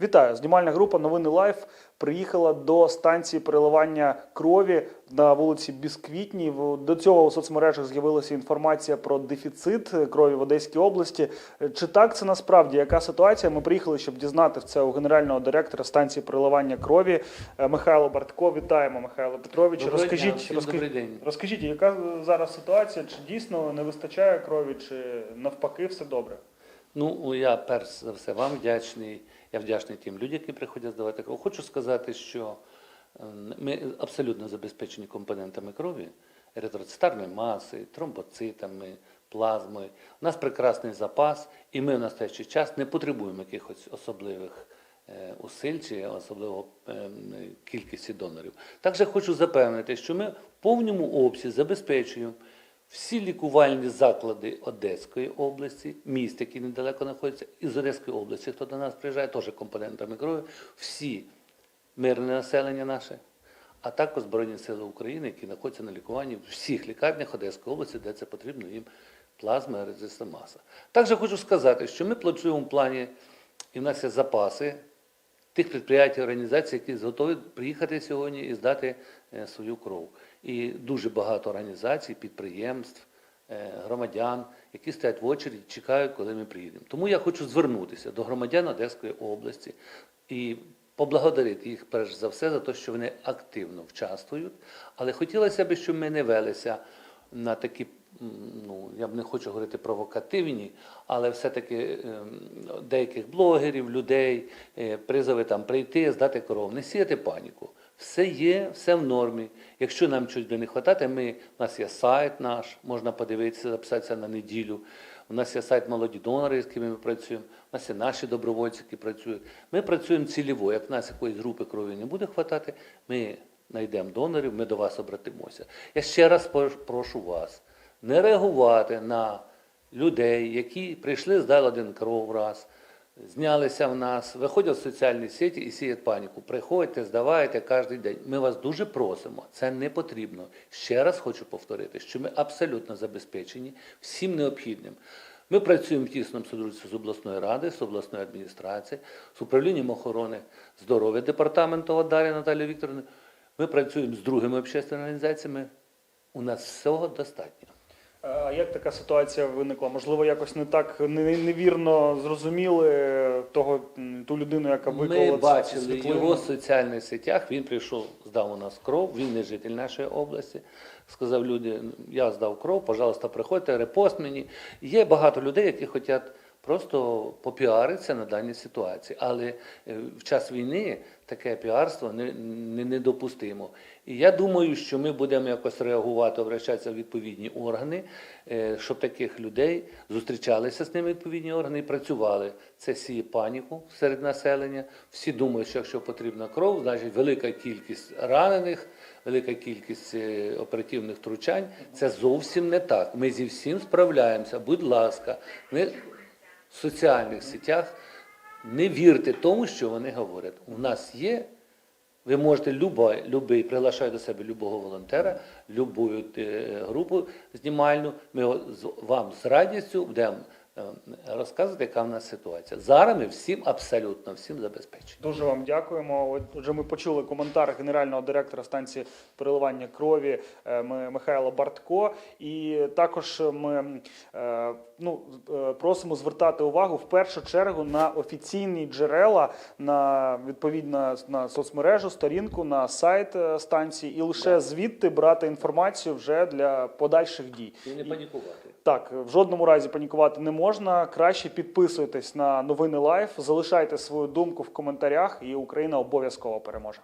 Вітаю! Знімальна група Новини Лайф приїхала до станції переливання крові на вулиці Бісквітній. До цього у соцмережах з'явилася інформація про дефіцит крові в Одеській області. Чи так це насправді? Яка ситуація? Ми приїхали, щоб дізнати це у генерального директора станції переливання крові е, Михайло Бартко. Вітаємо, Михайло Петрович. Доброго розкажіть, всім розкажіть, день. розкажіть, яка зараз ситуація? Чи дійсно не вистачає крові, чи навпаки все добре? Ну, я перш за все вам вдячний. Я вдячний тим людям, які приходять здавати кров. Хочу сказати, що е, ми абсолютно забезпечені компонентами крові, еритроцитарної маси, тромбоцитами, плазмою. У нас прекрасний запас, і ми в настоящий час не потребуємо якихось особливих е, усиль чи особливо е, кількості донорів. Також хочу запевнити, що ми в повному обсязі забезпечуємо всі лікувальні заклади Одеської області, міст, які недалеко знаходяться, із Одеської області, хто до нас приїжджає, теж компонентами крові, всі мирне населення наше, а також Збройні Сили України, які знаходяться на лікуванні в всіх лікарнях Одеської області, де це потрібно їм плазма резистна маса. Також хочу сказати, що ми працюємо в плані, і в нас є запаси тих підприємств і організацій, які готові приїхати сьогодні і здати е, свою кров. І дуже багато організацій, підприємств, е, громадян, які стоять в очереді, чекають, коли ми приїдемо. Тому я хочу звернутися до громадян Одеської області і поблагодарити їх перш за все за те, що вони активно вчаствують. Але хотілося б, щоб ми не велися на такі, ну я б не хочу говорити провокативні, але все-таки ем, деяких блогерів, людей, е, призови там прийти, здати кров, не сіяти паніку. Все є, все в нормі. Якщо нам щось не вистачати, ми, у нас є сайт наш, можна подивитися, записатися на неділю. У нас є сайт молоді донори, з якими ми працюємо. У нас є наші добровольці, які працюють. Ми працюємо цільово. Як в нас якоїсь групи крові не буде вистачати, ми знайдемо донорів, ми до вас обратимося. Я ще раз прошу вас не реагувати на людей, які прийшли, здали один кров раз, знялися в нас, виходять в соціальні сеті і сіють паніку. Приходьте, здавайте кожен день. Ми вас дуже просимо. Це не потрібно. Ще раз хочу повторити, що ми абсолютно забезпечені всім необхідним. Ми працюємо в тісному сотрудничестві з обласною радою, з обласною адміністрацією, з управлінням охорони здоров'я департаменту Одарі Наталії Вікторовни. Ми працюємо з другими общественними організаціями. У нас всього достатньо. А як така ситуація виникла? Можливо, якось не так не- невірно зрозуміли того ту людину, яка виклала Ми бачили світлину? його в соціальних сетях. Він прийшов, здав у нас кров. Він не житель нашої області. Сказав люди: я здав кров, пожалуйста, приходьте, репост мені. Є багато людей, які хочуть просто попіаритися на даній ситуації. Але е, в час війни таке піарство не, не, недопустимо. І я думаю, що ми будемо якось реагувати, обращатися в відповідні органи, е, щоб таких людей зустрічалися з ними відповідні органи і працювали. Це сіє паніку серед населення. Всі думають, що якщо потрібна кров, значить велика кількість ранених, велика кількість е, оперативних втручань. Це зовсім не так. Ми зі всім справляємося. Будь ласка, ми в соціальних сетях не вірте тому, що вони говорять. У нас є. Ви можете любой, любий, приглашаю до себе любого волонтера, любу е, групу знімальну. Ми вам з радістю будемо розказувати, яка в нас ситуація. Зараз ми всім абсолютно всім забезпечені. Дуже вам дякуємо. От, Отже, ми почули коментар генерального директора станції переливання крові е, Ми- Михайла Бартко. І також ми е, ну, е, просимо звертати увагу в першу чергу на офіційні джерела, на відповідно на соцмережу, сторінку, на сайт е, станції, і лише звідти брати інформацію вже для подальших дій. І не панікувати. Так, в жодному разі панікувати не можна. Краще підписуйтесь на новини Лайф, залишайте свою думку в коментарях, і Україна обов'язково переможе.